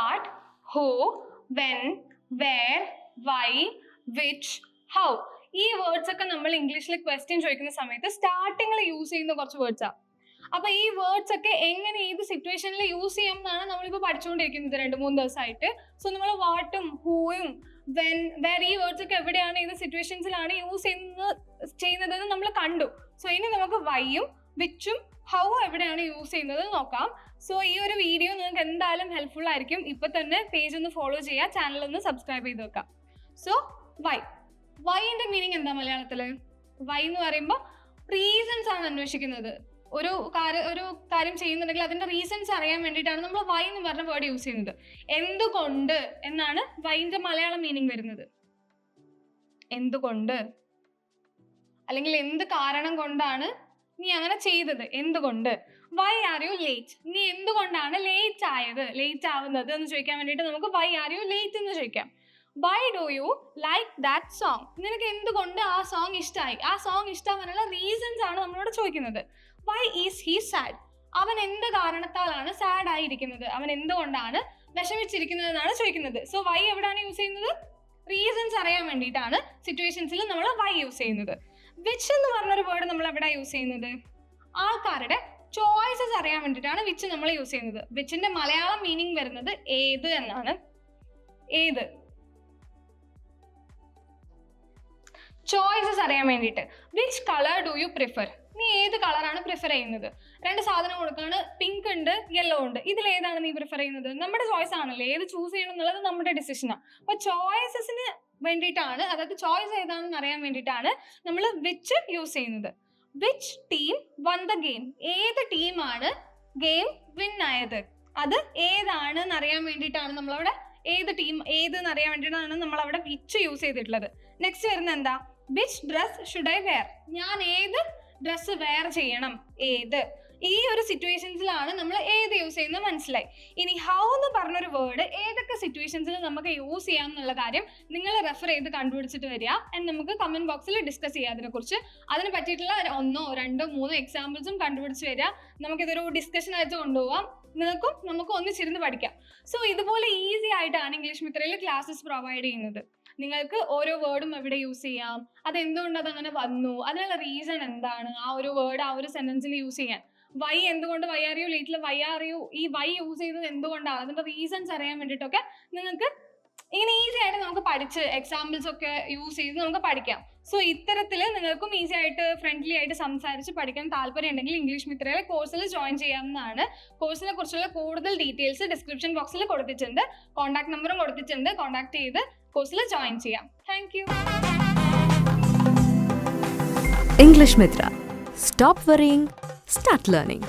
What who, when, where, why, which, how. ഈ words ഒക്കെ നമ്മൾ ഇംഗ്ലീഷിൽ ക്വസ്റ്റ്യൻ ചോദിക്കുന്ന സമയത്ത് സ്റ്റാർട്ടിങ്ങിൽ യൂസ് ചെയ്യുന്ന കുറച്ച് വേർഡ്സാണ് അപ്പൊ ഈ വേർഡ്സ് ഒക്കെ എങ്ങനെ ഏത് സിറ്റുവേഷനിൽ യൂസ് ചെയ്യാം എന്നാണ് നമ്മളിപ്പോൾ പഠിച്ചുകൊണ്ടിരിക്കുന്നത് രണ്ട് മൂന്ന് ദിവസമായിട്ട്. സോ നമ്മൾ വാട്ടും ഹൂയും വെൻ വേർ ഈ വേർഡ്സ് ഒക്കെ എവിടെയാണ് ഏത് സിറ്റുവേഷൻസിലാണ് യൂസ് ചെയ്യുന്നത് ചെയ്യുന്നതെന്ന് നമ്മൾ കണ്ടു. സോ ഇനി നമുക്ക് വൈയും വിച്ചും ഹൗ എവിടെയാണ് യൂസ് ചെയ്യുന്നത് നോക്കാം. സോ ഈ ഒരു വീഡിയോ നിങ്ങൾക്ക് എന്തായാലും ഹെൽപ്ഫുൾ ആയിരിക്കും. ഇപ്പൊ തന്നെ പേജ് ഒന്ന് ഫോളോ ചെയ്യുക ചാനൽ ഒന്ന് സബ്സ്ക്രൈബ് ചെയ്ത് വെക്കാം. സോ വൈ വൈന്റെ മീനിങ് എന്താ മലയാളത്തിൽ? വൈ എന്ന് പറയുമ്പോൾ റീസൺസ് ആണ് അന്വേഷിക്കുന്നത്. ഒരു കാര്യം ഒരു കാര്യം ചെയ്യുന്നുണ്ടെങ്കിൽ അതിന്റെ റീസൺസ് അറിയാൻ വേണ്ടിയിട്ടാണ് നമ്മൾ വൈ എന്ന് പറഞ്ഞ വേർഡ് യൂസ് ചെയ്യുന്നത്. എന്തുകൊണ്ട് എന്നാണ് വൈന്റെ മലയാളം മീനിങ് വരുന്നത്. എന്തുകൊണ്ട്? അല്ലെങ്കിൽ എന്ത് കാരണം കൊണ്ടാണ് നീ അങ്ങനെ ചെയ്തത്. എന്തുകൊണ്ട്? വൈ ആർ യു ലേറ്റ് നീ എന്തുകൊണ്ടാണ് ലേറ്റ് ആയത്? ലേറ്റ് ആവുന്നത് എന്ന് ചോദിക്കാൻ വേണ്ടിയിട്ട് നമുക്ക് വൈ ആർ യു ലേറ്റ് എന്ന് ചോദിക്കാം. Why do you like that song നിനക്ക് എന്തുകൊണ്ട് ആ സോങ് ഇഷ്ടമായി ആ സോങ് ഇഷ്ടമാവാനുള്ള റീസൺസ് ആണ് നമ്മളോട് ചോദിക്കുന്നത്. വൈ ഈസ് ഹീ സാഡ് അവൻ എന്ത് കാരണത്താലാണ് സാഡ് ആയിരിക്കുന്നത്? അവൻ എന്തുകൊണ്ടാണ് വിഷമിച്ചിരിക്കുന്നത് എന്നാണ് ചോദിക്കുന്നത്. സോ വൈ എവിടെയാണ് യൂസ് ചെയ്യുന്നത്? റീസൺസ് അറിയാൻ വേണ്ടിയിട്ടാണ് സിറ്റുവേഷൻസിൽ നമ്മൾ വൈ യൂസ് ചെയ്യുന്നത്. വിച്ച് എന്ന് പറഞ്ഞൊരു വേർഡ് നമ്മൾ എവിടെ യൂസ് ചെയ്യുന്നത്? ആൾക്കാരുടെ ചോയ്സസ് അറിയാൻ വേണ്ടിയിട്ടാണ് വിച്ച് നമ്മൾ യൂസ് ചെയ്യുന്നത്. വിച്ചിന്റെ മലയാളം മീനിങ് വരുന്നത് ഏത് എന്നാണ്. ഏത്? ചോയ്സസ് അറിയാൻ വേണ്ടിയിട്ട്. Which colour do you prefer നീ ഏത് കളറാണ് പ്രിഫർ ചെയ്യുന്നത്? രണ്ട് സാധനം കൊടുക്കാണ്. പിങ്ക് ഉണ്ട് യെല്ലോ ഉണ്ട്. ഇതിൽ ഏതാണ് നീ പ്രിഫർ ചെയ്യുന്നത് നമ്മുടെ ചോയ്സ് ആണല്ലോ. ഏത് ചൂസ് ചെയ്യണം എന്നുള്ളത് നമ്മുടെ ഡിസിഷനാണ് അപ്പൊ ചോയ്സസിന് വേണ്ടിയിട്ടാണ് അതായത് ചോയ്സ് ഏതാണെന്ന് അറിയാൻ വേണ്ടിയിട്ടാണ് നമ്മൾ വിച്ച് യൂസ് ചെയ്യുന്നത്. Which team won the game ഏത് ടീമാണ് ഗെയിം വിൻ ആയത്? അത് ഏതാണ് എന്ന് അറിയാൻ വേണ്ടിയിട്ടാണ് നമ്മളവിടെ ഏത് ടീം ഏത് എന്ന് അറിയാൻ വേണ്ടിയിട്ടാണ് നമ്മൾ അവിടെ വിച്ച് യൂസ് ചെയ്തിട്ടുള്ളത്. നെക്സ്റ്റ് വരുന്നത് എന്താ? Which dress should I wear ഞാൻ ഏത് ഡ്രസ്സ് വെയർ ചെയ്യണം? ഏത്? ഈ ഒരു സിറ്റുവേഷൻസിലാണ് നമ്മൾ ഏത് യൂസ് ചെയ്യുന്നത് മനസ്സിലായി. ഇനി ഹൗ എന്ന് പറഞ്ഞൊരു വേർഡ് ഏതൊക്കെ സിറ്റുവേഷൻസിൽ നമുക്ക് യൂസ് ചെയ്യാം എന്നുള്ള കാര്യം നിങ്ങൾ റെഫർ ചെയ്ത് കണ്ടുപിടിച്ചിട്ട് വരിക. എന്ന് നമുക്ക് കമന്റ് ബോക്സിൽ ഡിസ്കസ് ചെയ്യാം അതിനെക്കുറിച്ച്. അതിന് പറ്റിയിട്ടുള്ള ഒന്നോ രണ്ടോ മൂന്നോ എക്സാമ്പിൾസും കണ്ടുപിടിച്ച് വരിക. നമുക്കിതൊരു ഡിസ്കഷൻ ആയിട്ട് കൊണ്ടുപോകാം നിങ്ങൾക്കും നമുക്ക് ഒന്നിച്ചിരുന്ന് പഠിക്കാം. സോ ഇതുപോലെ ഈസി ആയിട്ടാണ് ഇംഗ്ലീഷ് മിത്രയിൽ ക്ലാസ്സസ് പ്രൊവൈഡ് ചെയ്യുന്നത്. നിങ്ങൾക്ക് ഓരോ വേർഡും എവിടെ യൂസ് ചെയ്യാം അത് എന്തുകൊണ്ട് അതങ്ങനെ വന്നു അതിനുള്ള റീസൺ എന്താണ് ആ ഒരു വേർഡ് ആ ഒരു സെന്റൻസിൽ യൂസ് ചെയ്യാൻ. വൈ എന്തുകൊണ്ട് വൈ ആർ യു ലേറ്റിൽ വൈ ആർ യു ഈ വൈ യൂസ് ചെയ്തത് എന്തുകൊണ്ടാണ്? അതിന്റെ റീസൺസ് അറിയാൻ വേണ്ടിയിട്ടൊക്കെ നിങ്ങൾക്ക് ഇങ്ങനെ ഈസി ആയിട്ട് നമുക്ക് പഠിച്ച് എക്സാമ്പിൾസ് ഒക്കെ യൂസ് ചെയ്ത് നമുക്ക് പഠിക്കാം. സോ ഇത്തരത്തിൽ നിങ്ങൾക്കും ഈസി ആയിട്ട് ഫ്രണ്ട്ലി ആയിട്ട് സംസാരിച്ച് പഠിക്കാൻ താല്പര്യം ഉണ്ടെങ്കിൽ ഇംഗ്ലീഷ് മിത്രയിലെ കോഴ്സിൽ ജോയിൻ ചെയ്യാവുന്നതാണ്. കോഴ്സിനെ കുറിച്ചുള്ള കൂടുതൽ ഡീറ്റെയിൽസ് ഡിസ്ക്രിപ്ഷൻ ബോക്സിൽ കൊടുത്തിട്ടുണ്ട്. കോൺടാക്ട് നമ്പറും കൊടുത്തിട്ടുണ്ട്. കോൺടാക്ട് ചെയ്ത് കോഴ്സിൽ ജോയിൻ ചെയ്യാം. Thank you English Mithra stop worrying, start learning.